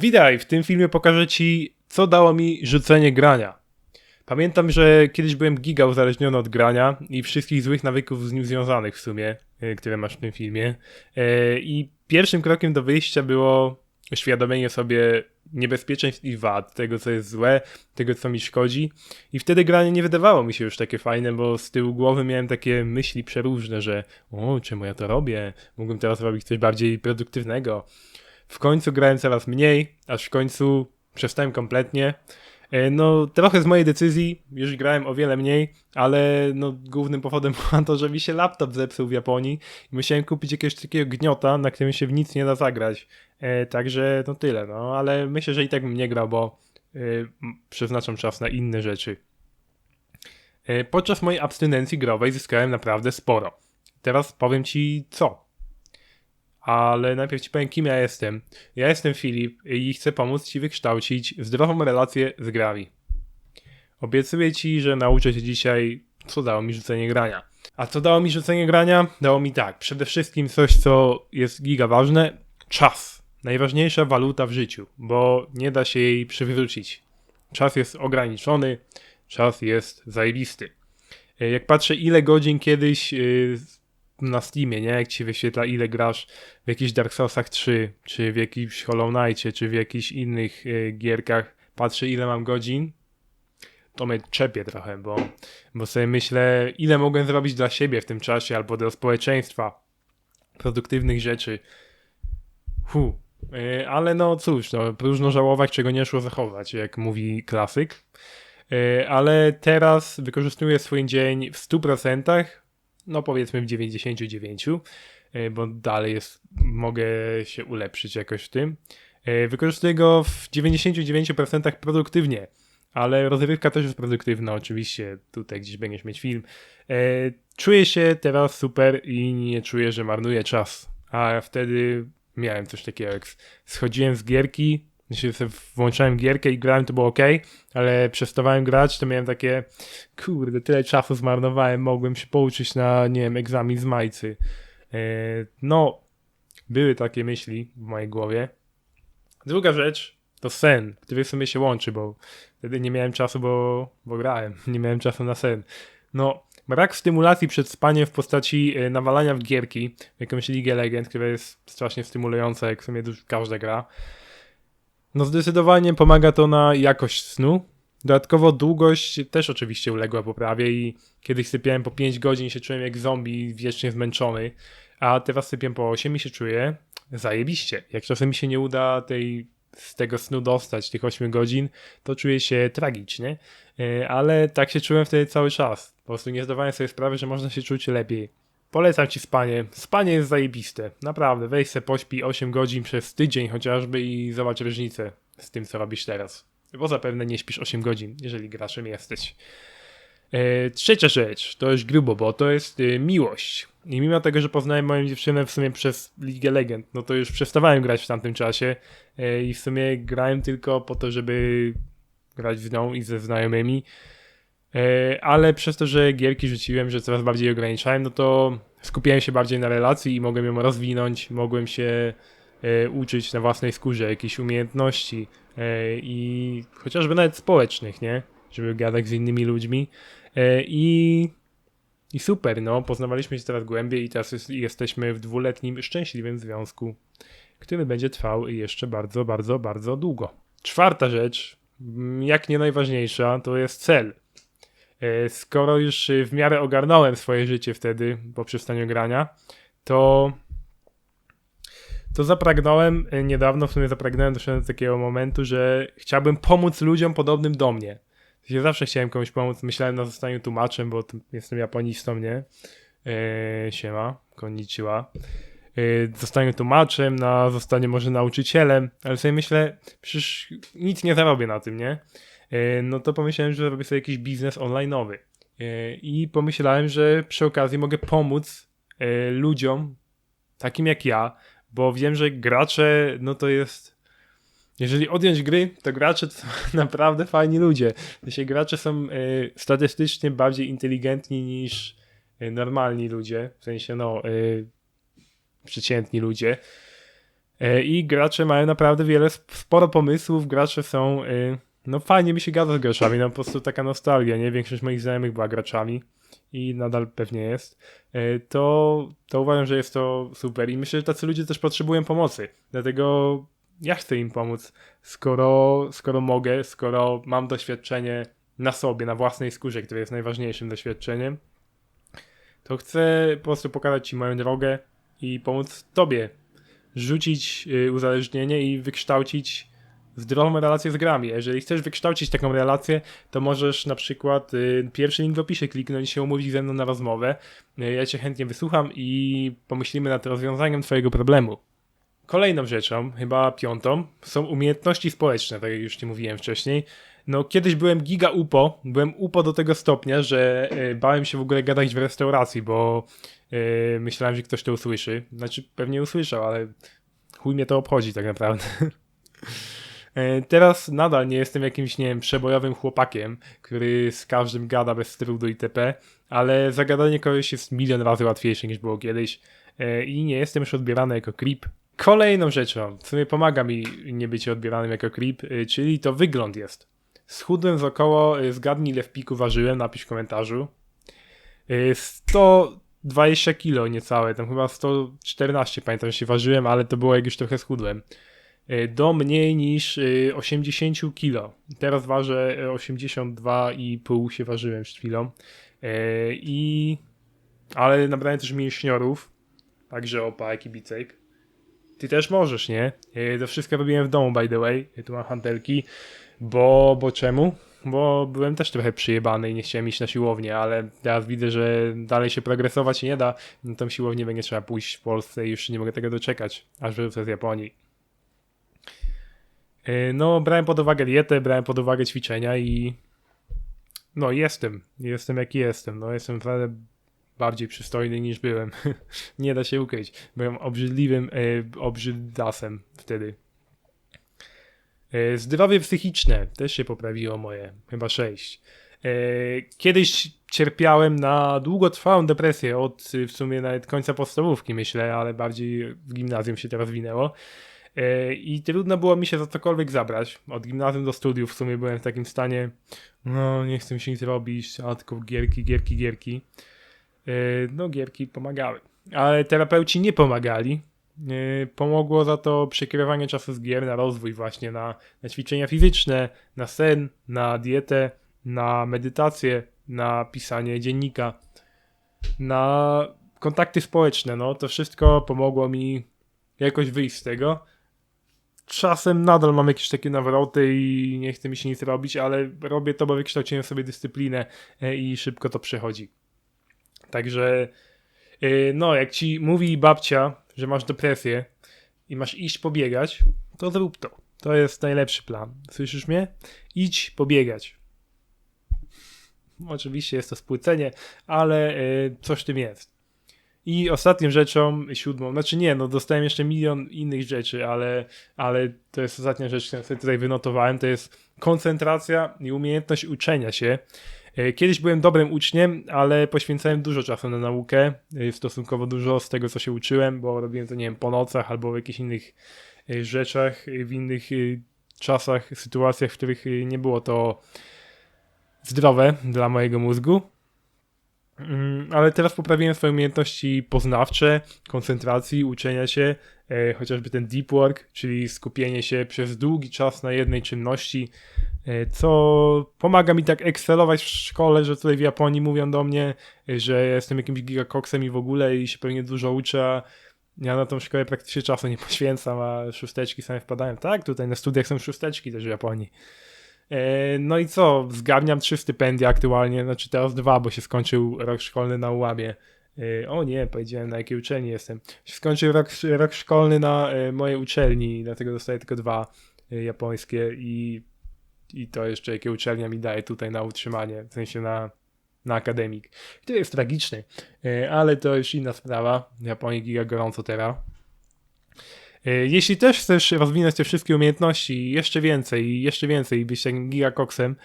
Witaj, w tym filmie pokażę Ci, co dało mi rzucenie grania. Pamiętam, że kiedyś byłem giga uzależniony od grania i wszystkich złych nawyków z nim związanych w sumie, e, które masz w tym filmie. E, I pierwszym krokiem do wyjścia było uświadomienie sobie niebezpieczeństw i wad, tego co jest złe, tego co mi szkodzi. I wtedy granie nie wydawało mi się już takie fajne, bo z tyłu głowy miałem takie myśli przeróżne, że o, czemu ja to robię? Mógłbym teraz robić coś bardziej produktywnego. W końcu grałem coraz mniej, aż w końcu przestałem kompletnie. E, No, trochę z mojej decyzji już grałem o wiele mniej, ale no, głównym powodem było to, że mi się laptop zepsuł w Japonii i musiałem kupić jakiegoś takiego gniota, na którym się w nic nie da zagrać. E, także no tyle, no, ale myślę, że i tak bym nie grał, bo e, przeznaczam czas na inne rzeczy. E, podczas mojej abstynencji growej zyskałem naprawdę sporo. Teraz powiem Ci co. Ale najpierw ci powiem, kim ja jestem. Ja jestem Filip i chcę pomóc ci wykształcić zdrową relację z grami. Obiecuję ci, że nauczę cię dzisiaj, co dało mi rzucenie grania. A co dało mi rzucenie grania? Dało mi tak. Przede wszystkim coś, co jest giga ważne. Czas. Najważniejsza waluta w życiu, bo nie da się jej przywrócić. Czas jest ograniczony, czas jest zajebisty. E, Jak patrzę, ile godzin kiedyś yy, na Steamie, nie? Jak ci wyświetla, ile grasz w jakichś Dark Soulsach 3, czy w jakimś Hollow Knightie, czy w jakichś innych y, gierkach, patrzę ile mam godzin, to mnie czepie trochę, bo, bo sobie myślę, ile mogłem zrobić dla siebie w tym czasie, albo dla społeczeństwa, produktywnych rzeczy. Hu. Y, ale no cóż, no, próżno żałować, czego nie szło zachować, jak mówi klasyk. Y, ale teraz wykorzystuję swój dzień w 100%, no powiedzmy w 99, e, bo dalej jest, mogę się ulepszyć jakoś w tym. E, Wykorzystuję go w 99% produktywnie, ale rozrywka też jest produktywna, oczywiście. Tutaj gdzieś będziesz mieć film. E, Czuję się teraz super i nie czuję, że marnuję czas. A wtedy miałem coś takiego, jak schodziłem z gierki, jeśli sobie włączałem gierkę i grałem, to było ok, ale przestawałem grać, to miałem takie, kurde, tyle czasu zmarnowałem, mogłem się pouczyć na, nie wiem, egzamin z majcy. E, no, były takie myśli w mojej głowie. Druga rzecz to sen, który w sumie się łączy, bo wtedy nie miałem czasu, bo, bo grałem, nie miałem czasu na sen. No, brak stymulacji przed spaniem w postaci e, nawalania w gierki, w jakąś Ligę Legend, która jest strasznie stymulująca, jak w sumie każda gra. No zdecydowanie pomaga to na jakość snu. Dodatkowo długość też oczywiście uległa poprawie i kiedyś sypiałem po 5 godzin się czułem jak zombie wiecznie zmęczony, a teraz sypiam po 8 i się czuję zajebiście. Jak czasem mi się nie uda tej, z tego snu dostać, tych 8 godzin, to czuję się tragicznie, E, ale tak się czułem wtedy cały czas. Po prostu nie zdawałem sobie sprawy, że można się czuć lepiej. Polecam ci spanie. Spanie jest zajebiste. Naprawdę, weź se pośpi 8 godzin przez tydzień chociażby i zobacz różnicę z tym, co robisz teraz. Bo zapewne nie śpisz 8 godzin, jeżeli graczem jesteś. E, trzecia rzecz, to już grubo, bo to jest e, miłość. I mimo tego, że poznałem moją dziewczynę w sumie przez Ligę Legend, no to już przestawałem grać w tamtym czasie e, i w sumie grałem tylko po to, żeby grać z nią i ze znajomymi. E, ale przez to, że gierki rzuciłem, że coraz bardziej ograniczałem, no to skupiałem się bardziej na relacji i mogłem ją rozwinąć, mogłem się e, uczyć na własnej skórze jakichś umiejętności e, i chociażby nawet społecznych, nie? Żeby gadać z innymi ludźmi. I, I super, no, poznawaliśmy się coraz głębiej i teraz jest, jesteśmy w dwuletnim szczęśliwym związku, który będzie trwał jeszcze bardzo, bardzo, bardzo długo. Czwarta rzecz, jak nie najważniejsza, to jest cel. E, Skoro już e, w miarę ogarnąłem swoje życie wtedy po przestaniu grania, to to zapragnąłem e, niedawno, w sumie zapragnąłem doszedłem do takiego momentu, że chciałbym pomóc ludziom podobnym do mnie. Ja zawsze chciałem komuś pomóc, myślałem na zostaniu tłumaczem, bo jestem japonistą, nie? Eee, siema, konnichiwa. Eee, zostaniu tłumaczem, na zostanie może nauczycielem, ale sobie myślę, przecież nic nie zarobię na tym, nie? E, no to pomyślałem, że robię sobie jakiś biznes online'owy. E, I pomyślałem, że przy okazji mogę pomóc e, ludziom takim jak ja, bo wiem, że gracze, no to jest. Jeżeli odjąć gry, to gracze to są naprawdę fajni ludzie. Sensie gracze są statystycznie bardziej inteligentni niż normalni ludzie, w sensie no, przeciętni ludzie. I gracze mają naprawdę wiele, sporo pomysłów, gracze są, no fajnie mi się gada z graczami, no po prostu taka nostalgia, nie? Większość moich znajomych była graczami i nadal pewnie jest, e, to, to uważam, że jest to super i myślę, że tacy ludzie też potrzebują pomocy, dlatego ja chcę im pomóc, skoro, skoro mogę, skoro mam doświadczenie na sobie, na własnej skórze, które jest najważniejszym doświadczeniem, to chcę po prostu pokazać Ci moją drogę i pomóc Tobie rzucić y, uzależnienie i wykształcić zdrową relację z grami. Jeżeli chcesz wykształcić taką relację, to możesz na przykład y, pierwszy link w opisie kliknąć się umówić ze mną na rozmowę. Y, ja Cię chętnie wysłucham i pomyślimy nad rozwiązaniem Twojego problemu. Kolejną rzeczą, chyba piątą, są umiejętności społeczne, tak jak już Ci mówiłem wcześniej. No, kiedyś byłem giga upo, byłem upo do tego stopnia, że y, bałem się w ogóle gadać w restauracji, bo y, myślałem, że ktoś to usłyszy. Znaczy, pewnie usłyszał, ale chuj mnie to obchodzi tak naprawdę. E, teraz nadal nie jestem jakimś, nie wiem, przebojowym chłopakiem, który z każdym gada bez trudu itp., ale zagadanie kogoś jest milion razy łatwiejsze niż było kiedyś e, i nie jestem już odbierany jako creep. Kolejną rzeczą, co mi pomaga mi nie być odbieranym jako creep, e, czyli to wygląd jest. Schudłem z około, zgadnij ile w piku ważyłem, napisz w komentarzu. 120 kilo niecałe, tam chyba 114 pamiętam, że się ważyłem, ale to było jak już trochę schudłem. E, do mniej niż 80 e, kg. Teraz ważę 82,5 się ważyłem przed chwilą. I ale nabrałem też mięśniorów, także opa, jaki bicep. Ty też możesz, nie? To wszystko robiłem w domu, by the way. Tu mam hantelki, bo, bo czemu? Bo byłem też trochę przyjebany i nie chciałem iść na siłownię, ale teraz widzę, że dalej się progresować nie da. Na tą siłownię będzie trzeba pójść w Polsce i już nie mogę tego doczekać, aż wrócę z Japonii. E, no, brałem pod uwagę dietę, brałem pod uwagę ćwiczenia i no jestem, jestem jaki jestem, no jestem wcale bardziej przystojny niż byłem. Nie da się ukryć. Byłem obrzydliwym e, obrzydasem wtedy. E, zdrowie psychiczne też się poprawiło moje, chyba 6. E, kiedyś cierpiałem na długotrwałą depresję od w sumie nawet końca podstawówki myślę, ale bardziej w gimnazjum się teraz winęło. E, I trudno było mi się za cokolwiek zabrać. Od gimnazjum do studiów w sumie byłem w takim stanie, no nie chcę mi się nic robić, a tylko gierki, gierki, gierki. E, no gierki pomagały. Ale terapeuci nie pomagali. E, pomogło za to przekierowanie czasu z gier na rozwój właśnie, na, na ćwiczenia fizyczne, na sen, na dietę, na medytację, na pisanie dziennika, na kontakty społeczne. No to wszystko pomogło mi jakoś wyjść z tego czasem nadal mam jakieś takie nawroty i nie chce mi się nic robić, ale robię to, bo wykształciłem sobie dyscyplinę e, i szybko to przechodzi. Także, e, no, jak ci mówi babcia, że masz depresję i masz iść pobiegać, to zrób to. To jest najlepszy plan. Słyszysz mnie? Idź pobiegać. Oczywiście jest to spłycenie, ale e, coś w tym jest. I ostatnią rzeczą, siódmą, znaczy nie, no dostałem jeszcze milion innych rzeczy, ale, ale to jest ostatnia rzecz, którą sobie tutaj wynotowałem, to jest koncentracja i umiejętność uczenia się. E, kiedyś byłem dobrym uczniem, ale poświęcałem dużo czasu na naukę, e, stosunkowo dużo z tego, co się uczyłem, bo robiłem to, nie wiem, po nocach albo w jakichś innych e, rzeczach, w innych czasach, sytuacjach, w których nie było to zdrowe dla mojego mózgu. Mm, ale teraz poprawiłem swoje umiejętności poznawcze, koncentracji, uczenia się, e, chociażby ten deep work, czyli skupienie się przez długi czas na jednej czynności, e, co pomaga mi tak excelować w szkole, że tutaj w Japonii mówią do mnie, e, że jestem jakimś gigakoksem i w ogóle i się pewnie dużo uczę, ja na tą szkołę praktycznie czasu nie poświęcam, a szósteczki same wpadają. Tak, tutaj na studiach są szósteczki też w Japonii. E, no i co? Zgarniam trzy stypendia aktualnie, znaczy teraz dwa, bo się skończył rok szkolny na ułamie. E, o nie, powiedziałem na jakiej uczelni jestem. Skończył rok, rok szkolny na e, mojej uczelni, dlatego dostaję tylko dwa japońskie i, i to jeszcze jakie uczelnia mi daje tutaj na utrzymanie, w sensie na, na akademik, który jest tragiczny, ale to już inna sprawa. Japonii giga gorąco teraz. E, jeśli też chcesz rozwinąć te wszystkie umiejętności jeszcze więcej, jeszcze więcej, być takim gigakoksem,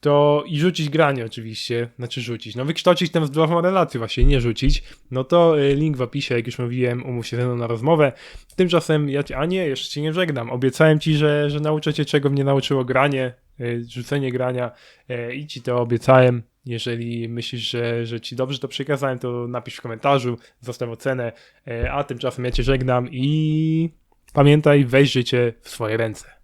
to i rzucić granie oczywiście, znaczy rzucić, no wykształcić tę zdrową relację właśnie, nie rzucić, no to y, link w opisie, jak już mówiłem, umów się ze mną na rozmowę. Tymczasem ja cię, a nie, jeszcze cię nie żegnam, obiecałem ci, że, że nauczę cię czego mnie nauczyło granie, y, rzucenie grania i ci to obiecałem. Jeżeli myślisz, że, że ci dobrze to przekazałem, to napisz w komentarzu, zostaw ocenę, y, a tymczasem ja cię żegnam i pamiętaj, weź życie w swoje ręce.